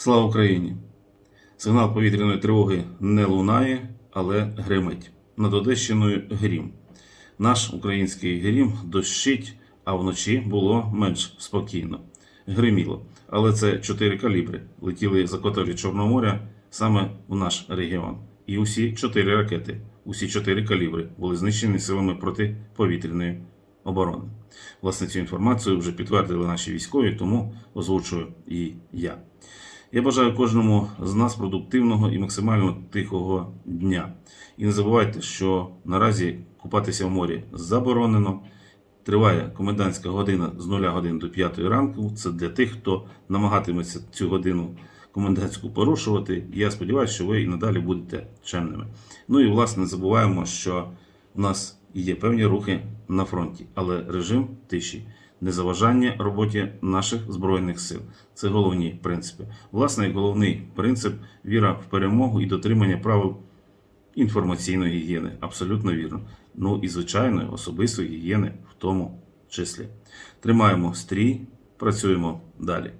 Слава Україні! Сигнал повітряної тривоги не лунає, але гримить. Над Одещиною грім. Наш український грім дощить, а вночі було менш спокійно. Гриміло. Але це чотири калібри летіли з акваторії Чорного моря саме в наш регіон. І усі чотири ракети, усі чотири калібри були знищені силами протиповітряної оборони. Власне, цю інформацію вже підтвердили наші військові, тому озвучую і я. Я бажаю кожному з нас продуктивного і максимально тихого дня. І не забувайте, що наразі купатися в морі заборонено. Триває комендантська година з 0 годин до 5 ранку. Це для тих, хто намагатиметься цю годину комендантську порушувати. Я сподіваюся, що ви і надалі будете чемними. Ну і власне не забуваємо, що у нас є певні рухи на фронті, але режим тиші, незаважання роботі наших збройних сил. Це головні принципи. Власне, головний принцип віра в перемогу і дотримання правил інформаційної гігієни. Абсолютно вірно. Ну і звичайно, особистої гігієни в тому числі. Тримаємо стрій, працюємо далі.